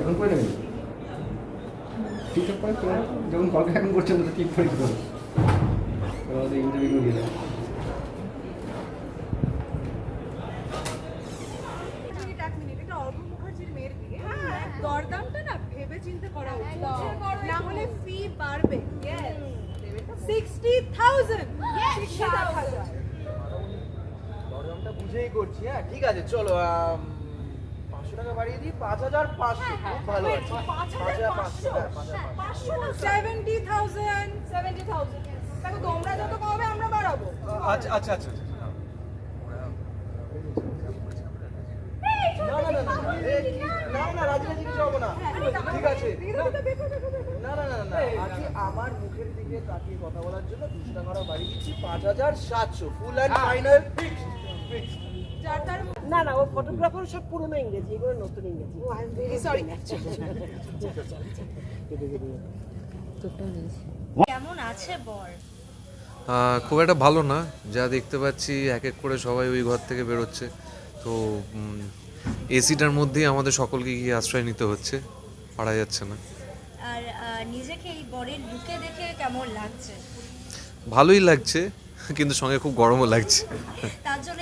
এখন করে নেবেন করে তো যখন কলকা এখন করছেন তো ঠিক করে ইন্টারভিউ দরদামটা না ভেবে চিন্তে করা উচিত। না হলে ফি বাড়বে। সিক্সটি থাউজেন্ড দরদামটা বুঝেই করছি। হ্যাঁ ঠিক আছে চলো পাঁচশো টাকা বাড়িয়ে দিই পাঁচ হাজার পাঁচশো খুব ভালো আছে পাঁচ হাজার পাঁচশো হ্যাঁ। সেভেন্টি থাউজেন্ড সেভেন্টি থাউজেন্ড দেখো তোমরা যত কমবে আমরা বাড়াবো আচ্ছা আচ্ছা আচ্ছা আচ্ছা। না না না না না না না রাজনীতি কিছু হব না ঠিক আছে না না না না আজকে আমার মুখের দিকে তাকিয়ে কথা বলার জন্য দুশো টাকা বাড়িয়ে দিচ্ছি পাঁচ হাজার সাতশো ফুল অ্যান্ড ফাইনাল যার তার না না ও ফটোগ্রাফার সব পুরনো ইংরেজি এগুলো নতুন ইংরেজি। Oh I am very sorry কেমন আছে বর? খুব একটা ভালো না যা দেখতে পাচ্ছি এক এক করে সবাই ওই ঘর থেকে বেরোচ্ছে। তো এসিটার মধ্যেই আমাদের সকলকে গিয়ে আশ্রয় নিতে হচ্ছে পারা যাচ্ছে না। আর নিজেকে এই বরের লুকে দেখে কেমন লাগছে? ভালোই লাগছে কিন্তু সঙ্গে খুব গরমও লাগছে। তার জন্য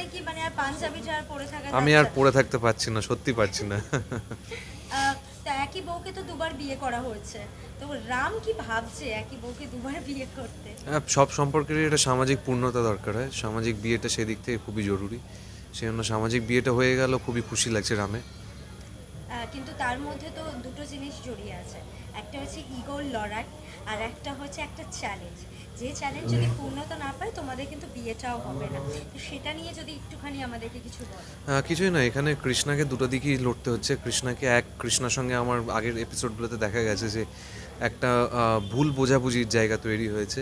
পাঞ্জাবিটা আর পরে থাকা আমি আর? পরে থাকতে পারছি না সত্যি পারছি না। তা একই বউকে তো দুবার বিয়ে করা হয়েছে। তো রাম কি ভাবছে একই বউকে দুবার বিয়ে করতে? হ্যাঁ, সব সম্পর্কেরই একটা সামাজিক পূর্ণতা দরকার হয়? সামাজিক বিয়েটা সেদিক থেকে খুবই জরুরি। সেই জন্য সামাজিক বিয়েটা হয়ে গেল খুবই খুশি লাগছে রামে। কিন্তু তার মধ্যে তো দুটো জিনিস জড়িয়ে আছে। একটা হচ্ছে ইগোর লড়াই আর একটা হচ্ছে একটা চ্যালেঞ্জ যে চ্যালেঞ্জ যদি পূর্ণতা না পায়, তোমাদের কিন্তু বিয়েটাও হবে না। তো সেটা নিয়ে যদি একটুখানি আমাদেরকে কিছু কিছুই না এখানে কৃষ্ণাকে দুটো দিকেই লড়তে হচ্ছে। কৃষ্ণাকে এক, কৃষ্ণার সঙ্গে আমার আগের এপিসোডগুলোতে দেখা গেছে যে একটা ভুল বোঝাবুঝির জায়গা তৈরি হয়েছে।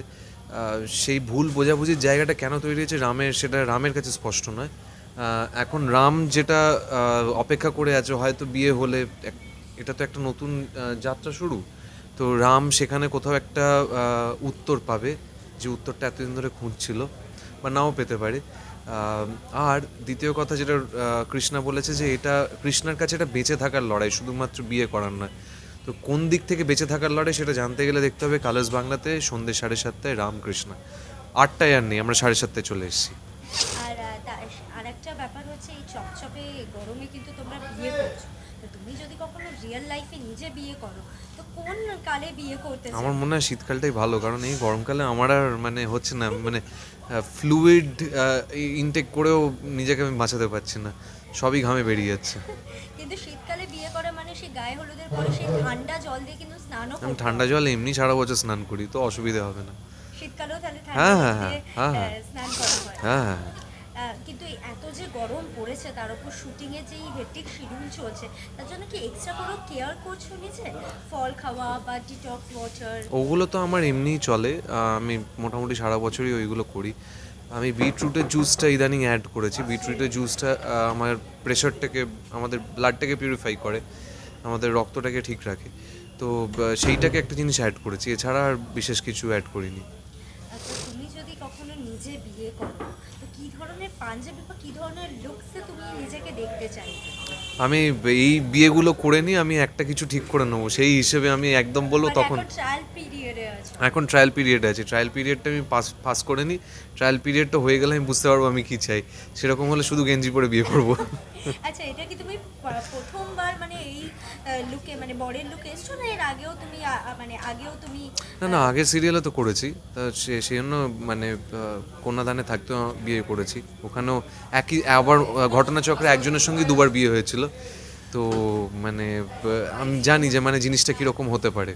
সেই ভুল বোঝাবুঝির জায়গাটা কেন তৈরি হয়েছে রামের, সেটা রামের কাছে স্পষ্ট নয়। এখন রাম যেটা অপেক্ষা করে আছে, হয়তো বিয়ে হলে এটা তো একটা নতুন যাত্রা শুরু। তো রাম সেখানে কোথাও একটা উত্তর পাবে, যে উত্তরটা এতদিন ধরে খুঁজছিল, বা নাও পেতে পারে। আর দ্বিতীয় কথা যেটা কৃষ্ণা বলেছে যে এটা, কৃষ্ণার কাছে এটা বেঁচে থাকার লড়াই, শুধুমাত্র বিয়ে করার নয়। তো কোন দিক থেকে বেঁচে থাকার লড়াই সেটা জানতে গেলে দেখতে হবে কালার্স বাংলাতে সন্ধ্যে সাড়ে সাতটায় রামকৃষ্ণা। আটটায় আর নেই, আমরা সাড়ে সাতটায় চলে এসেছি। আর একটা ব্যাপার হচ্ছে এই চকচকে গরমে কিন্তু তোমরা বিয়ে করছ। তুমি যদি কখনো রিয়েল লাইফে নিজে বিয়ে করো তো কোন কালে বিয়ে করতে আমার মনে হয় শীতকালটাই ভালো কারণ এই গরমকালে আমার আর মানে হচ্ছে না মানে ফ্লুইড ইনটেক করেও নিজেকে আমি বাঁচাতে পারছি না সবই ঘামে বেরিয়ে যাচ্ছে। কিন্তু শীতকালে বিয়ে করা মানে সেই গায়ে হলুদের পরে সেই ঠান্ডা জল দিয়ে কিন্তু স্নানও আমি ঠান্ডা জল এমনি সারা বছর স্নান করি তো অসুবিধা হবে না। শীতকালেও তাহলে হ্যাঁ, ঠান্ডা হ্যাঁ, হ্যাঁ, হ্যাঁ। হয়। হ্যাঁ হ্যাঁ আহ, কিন্তু এত যে গরম পড়েছে তার উপর শুটিং এর যে হেক্টিক শিডিউল চলছে তার জন্য কি এক্সট্রা কোনো কেয়ার করছ নিজে ফল খাওয়া বা ডিটক্স ওয়াটার ওগুলো তো আমার এমনিই চলে। আমি মোটামুটি সারা বছরই ওইগুলো করি। আমি বিটরুটের জুসটা ইদানিং অ্যাড করেছি। বিটরুটের জুসটা আমার প্রেশারটাকে আমাদের ব্লাডটাকে পিউরিফাই করে। আমাদের রক্তটাকে ঠিক রাখে। তো সেইটাকে একটা জিনিস অ্যাড করেছি। এছাড়া আর বিশেষ কিছু অ্যাড করিনি। আচ্ছা তুমি যদি কখনো নিজে বিয়ে করো ধরনের পাঞ্জাবি বা কি ধরনের লুকসে তুমি নিজেকে দেখতে চাই? আমি এই বিয়েগুলো করে নিই আমি একটা কিছু ঠিক করে নেব। সেই হিসেবে আমি একদম বলব তখন ট্রায়াল পিরিয়ডে আছে। এখন ট্রায়াল পিরিয়ড আছে। ট্রায়াল পিরিয়ডটা আমি পাস পাস করে নিই ট্রায়াল পিরিয়ডটা হয়ে গেলে আমি বুঝতে পারব আমি কি চাই। সেরকম হলে শুধু গেঞ্জি পরে বিয়ে করব। আচ্ছা এটা কি তুমি পা- প্রথমবার মানে এই লুকে মানে বরের লুকে এসছো আগেও তুমি মানে আগেও তুমি, না না আগে সিরিয়ালে তো করেছি। তা সে সেই জন্য মানে কন্যাদানে থাকতেও বিয়ে করেছি। ওখানেও একই, আবার ঘটনাচক্রে একজনের সঙ্গে দুবার বিয়ে হয়েছিল। তো মানে আমি জানি যে মানে জিনিসটা কীরকম হতে পারে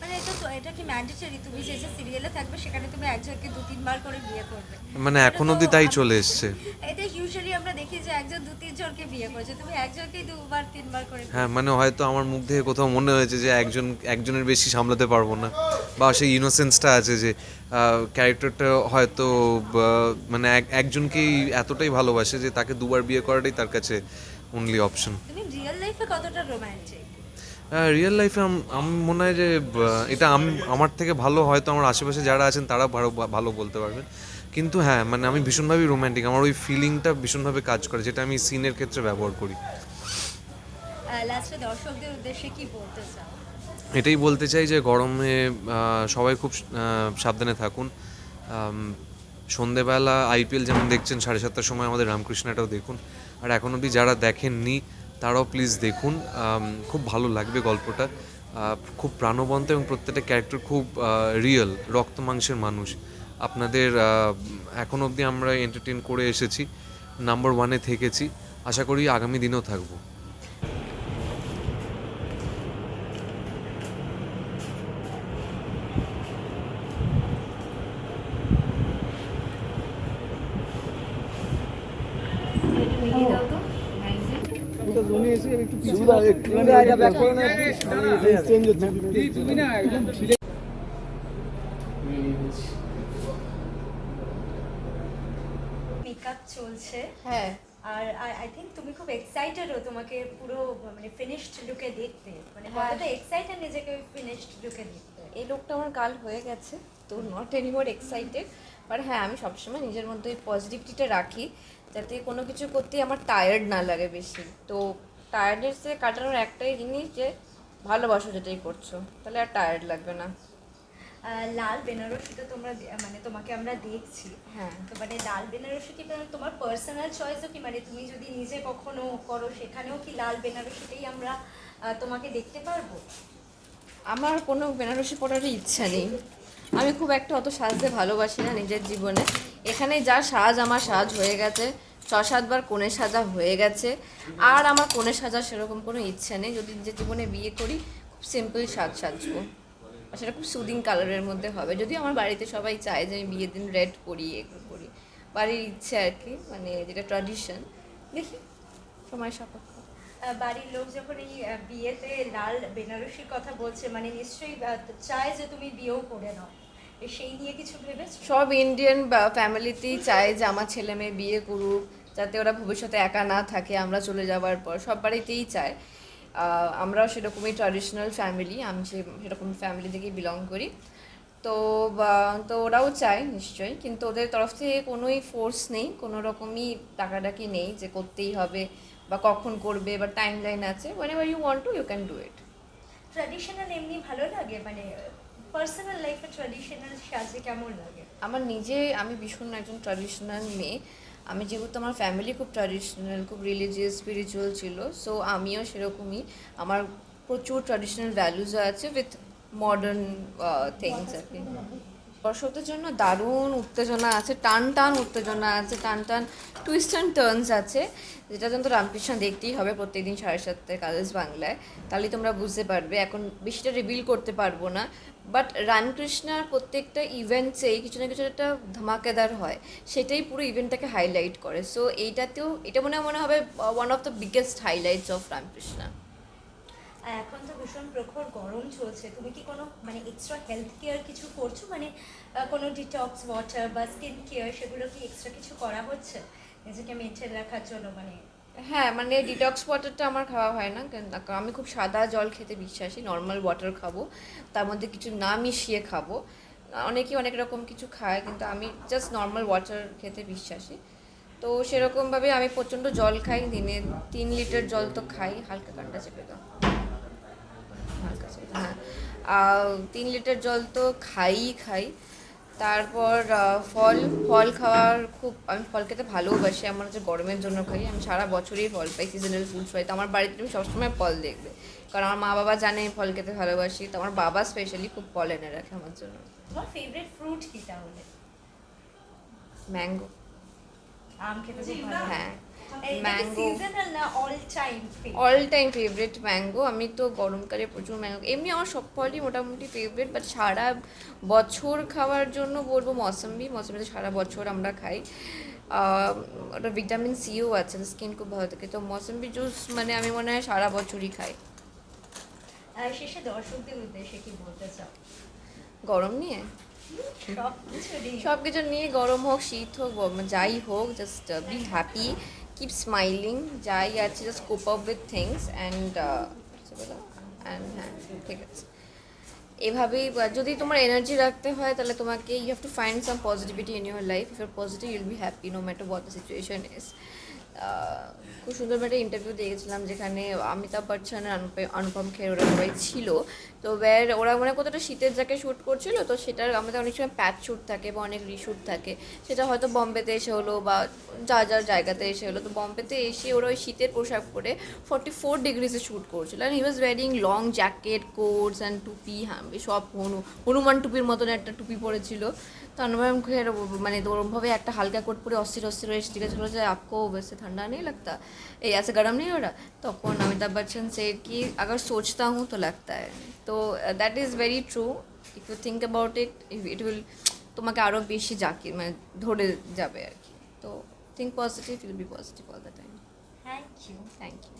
মানে এটা তো এটা কি ম্যান্ডেটরি তুমি যে যে সিরিয়ালে থাকবে সেখানে তুমি একজনকে দু তিনবার করে বিয়ে করবে। মানে এখন অবধি তাই চলে এসছে। এটা ইউজুয়ালি আমরা দেখি যে একজন দু তিনজনকে বিয়ে করেছে। তুমি একজনকেই দুবার তিনবার করে হ্যাঁ মানে হয়তো আমার মুখ থেকে কোথাও মনে হয়েছে যে একজন একজনের বেশি সামলাতে পারব না। বা সেই ইনোসেন্সটা আছে যে ক্যারেক্টারটা হয়তো মানে এক- একজনকেই এতটাই ভালোবাসে যে তাকে দুবার বিয়ে করাটাই তার কাছে অনলি অপশন তুমি রিয়েল লাইফে কতটা রোমান্টিক রিয়েল লাইফে আমি মনে হয় যে এটা আমি আমার থেকে ভালো হয়তো আমার আশেপাশে যারা আছেন তারা ভালো ভালো বলতে পারবেন। কিন্তু হ্যাঁ মানে আমি ভীষণভাবেই রোম্যান্টিক আমার ওই ফিলিংটা ভীষণভাবে কাজ করে যেটা আমি সিনের ক্ষেত্রে ব্যবহার করি। দর্শকদের উদ্দেশ্যে কি বলতে চাও? এটাই বলতে চাই যে গরমে সবাই খুব সাবধানে থাকুন। সন্ধেবেলা আইপিএল যেমন দেখছেন সাড়ে সাতটার সময় আমাদের রামকৃষ্ণটাও দেখুন। আর এখন অবধি যারা দেখেননি তারাও প্লিজ দেখুন। খুব ভালো লাগবে গল্পটা। খুব প্রাণবন্ত এবং প্রত্যেকটা ক্যারেক্টার খুব রিয়েল রক্ত মাংসের মানুষ। আপনাদের এখন অবধি আমরা এন্টারটেন করে এসেছি নাম্বার ওয়ানে থেকেছি। আশা করি আগামী দিনেও থাকব। মেকআপ চলছে। হ্যাঁ। আর আই থিঙ্ক তুমি খুব এক্সাইটেডও তোমাকে পুরো মানে ফিনিশড লুকে দেখতে। মানে হ্যাঁ। কতটা এক্সাইটেড নিজেকে ফিনিশড লুকে দেখতে। এই লোকটা আমার কাল হয়ে গেছে তো নট এনিমোর এক্সাইটেড বাট হ্যাঁ আমি সবসময় নিজের মধ্যে ওই পজিটিভিটিটা রাখি। যাতে কোনো কিছু করতে আমার টায়ার্ড না লাগে বেশি। তো টায়ার্ডনেসে কাটানোর একটাই জিনিস যে ভালোবাসো যেটাই করছ তাহলে আর টায়ার্ড লাগবে না। লাল বেনারসি তো তোমরা মানে তোমাকে আমরা দেখছি। হ্যাঁ। তো মানে লাল বেনারসি কি তোমার পার্সোনাল চয়েসও কি? মানে তুমি যদি নিজে কখনো করো সেখানেও কি লাল বেনারসিতেই আমরা তোমাকে দেখতে পারব? আমার কোনো বেনারসি পরার ইচ্ছা নেই। আমি খুব একটা অত সাজতে ভালোবাসি না নিজের জীবনে। এখানে যা সাজ, আমার সাজ হয়ে গেছে। ছ সাতবার কোণে সাজা হয়ে গেছে। আর আমার কোণে সাজা সেরকম কোনো ইচ্ছা নেই। যদি নিজের জীবনে বিয়ে করি, খুব সিম্পল সাজ সাজবো। আর সেটা খুব সুদিং কালারের মধ্যে হবে। যদি আমার বাড়িতে সবাই চায় যে আমি বিয়ের দিন রেড পরি এগুলো করি। বাড়ির ইচ্ছে আর কি মানে যেটা ট্র্যাডিশন দেখি, সময় সাপেক্ষ। বাড়ির লোক যখন এই বিয়েতে লাল বেনারসির কথা বলছে মানে নিশ্চয়ই চায় যে তুমি বিয়েও করে নাও। সেই নিয়ে কিছু সব ইন্ডিয়ান ফ্যামিলিতেই চায় যে আমার ছেলে মেয়ে বিয়ে করুক যাতে ওরা ভবিষ্যতে একা না থাকে আমরা চলে যাওয়ার পর। সব বাড়িতেই চায়। আমরাও সেরকমই ট্র্যাডিশনাল ফ্যামিলি আমি সে সেরকম ফ্যামিলি থেকেই বিলং করি। তো তো ওরাও চায় নিশ্চয়ই কিন্তু ওদের তরফ থেকে কোনোই ফোর্স নেই কোনো রকমই টাকাটাকি নেই যে করতেই হবে বা কখন করবে বা টাইম লাইন আছে। Whenever you want to you can do it traditional এমনি ভালো লাগে? মানে পার্সোনাল লাইফে ট্র্যাডিশনাল সাজে কেমন লাগে? আমার নিজে, আমি ভীষণ একজন ট্র্যাডিশনাল মেয়ে। আমি যেহেতু আমার ফ্যামিলি খুব ট্র্যাডিশনাল খুব রিলিজিয়াস স্পিরিচুয়াল ছিল সো আমিও সেরকমই। আমার প্রচুর ট্র্যাডিশনাল ভ্যালুজও আছে উইথ মডার্ন থিংস আর কি। দর্শকদের জন্য দারুণ উত্তেজনা আছে টান টান উত্তেজনা আছে টান টান টুইস্ট অ্যান্ড টার্নস আছে। যেটা কিন্তু রামকৃষ্ণ দেখতেই হবে প্রত্যেকদিন সাড়ে সাতটায় কালেজ বাংলায়। তাহলে তোমরা বুঝতে পারবে, এখন বেশিটা রিভিল করতে পারব না। বাট রামকৃষ্ণার প্রত্যেকটা ইভেন্টসেই কিছু না কিছু একটা ধামাকেদার হয়, সেটাই পুরো ইভেন্টটাকে হাইলাইট করে। সো এইটাতেও, এটা মনে মনে হবে one of the biggest highlights of Ramakrishna. আর এখন তো ভীষণ প্রখর গরম চলছে, তুমি কি কোনো মানে এক্সট্রা হেলথ কেয়ার কিছু করছ? মানে কোনো ডিটক্স ওয়াটার বা স্কিন কেয়ার সেগুলো কি এক্সট্রা কিছু করা হচ্ছে? নিজেকে মেনটেন রাখার জন্য মানে হ্যাঁ মানে ডিটক্স ওয়াটারটা আমার খাওয়া হয় না, কারণ আমি খুব সাদা জল খেতে বিশ্বাসী নর্মাল ওয়াটার খাব, তার মধ্যে কিছু না মিশিয়ে খাব। অনেকেই অনেক রকম কিছু খায়, কিন্তু আমি জাস্ট নর্মাল ওয়াটার খেতে বিশ্বাসী। তো সেরকমভাবে আমি প্রচণ্ড জল খাই, দিনে তিন লিটার জল তো খাই, হালকা কান্ডা চেপে দাও। হালকা চেপে হ্যাঁ। তিন লিটার জল তো খাইই, খাই। তারপর ফল ফল খাওয়ার খুব আমি ফল খেতে ভালোবাসি আমার হচ্ছে গরমের জন্য খাই। আমি সারা বছরই ফল পাই সিজনাল ফ্রুটস পাই। তো আমার বাড়িতে তুমি সবসময় ফল দেখবে। কারণ আমার মা বাবা জানে আমি ফল খেতে ভালোবাসি। তো আমার বাবা স্পেশালি খুব ফল এনে রাখে আমার জন্য। তোমার ফেভারিট ফ্রুট কি তাহলে? ম্যাঙ্গো আম খেতে ভালো হ্যাঁ। Mango all time favourite mango আমি তো গরমকালে প্রচুর ম্যাঙ্গো এমনি আমার সব ফলই মোটামুটি ফেভারিট বাট সারা বছর খাওয়ার জন্য বলব মৌসম্বি। মৌসম্বিতে সারা বছর আমরা খাই। ওটা ভিটামিন সিও আছে স্কিন খুব ভালো থাকে। তো মৌসম্বি জুস মানে আমি মনে হয় সারা বছরই খাই। শেষে দর্শকদের উদ্দেশ্যে কি বলতে চাও? গরম নিয়ে? সব কিছু নিয়ে গরম হোক শীত হোক যাই হোক just be happy keep smiling যাই আছে just cope up with things and and হ্যাঁ ঠিক আছে এভাবেই যদি তোমার এনার্জি রাখতে হয়, তাহলে তোমাকে you have to find some positivity in your life if your positive you'll be happy no matter what the situation is খুব সুন্দর একটা ইন্টারভিউ দিয়ে গেছিলাম যেখানে অমিতাভ বচ্চন আর অনুপম খের ওরা সবাই ছিল। তো ওয়ার ওরা মানে কতটা শীতের জ্যাকে শ্যুট করছিল, তো সেটার আমাদের অনেক সময় প্যাচ শ্যুট থাকে বা অনেক রিশ্যুট থাকে। সেটা হয়তো বম্বেতে এসে হলো বা যা যার জায়গাতে এসে হলো। তো বম্বেতে এসে ওরা ওই শীতের পোশাক পরে ফর্টি ফোর ডিগ্রিসে শ্যুট করছিল। And he was wearing long jacket coats and টুপি হ্যাঁ সব হনু, হনুমান টুপির মতন একটা টুপি পরেছিল। তো অনুপম খের মানে ওরমভাবে একটা হালকা কোট পরে অস্থির অস্থির হয়ে জিজ্ঞেস হলো যে আপকো वैसे ठंडा नहीं लगता ये ऐसे गर्म नहीं हो रहा তখন অমিতাভ বচ্চন সেড কি अगर सोचता हूँ तो लगता है তো that is very true if you think about it it will তোমাকে আরও বেশি জাকি মানে ধরে যাবে আর কি তো think positive you'll be positive all the time thank you thank you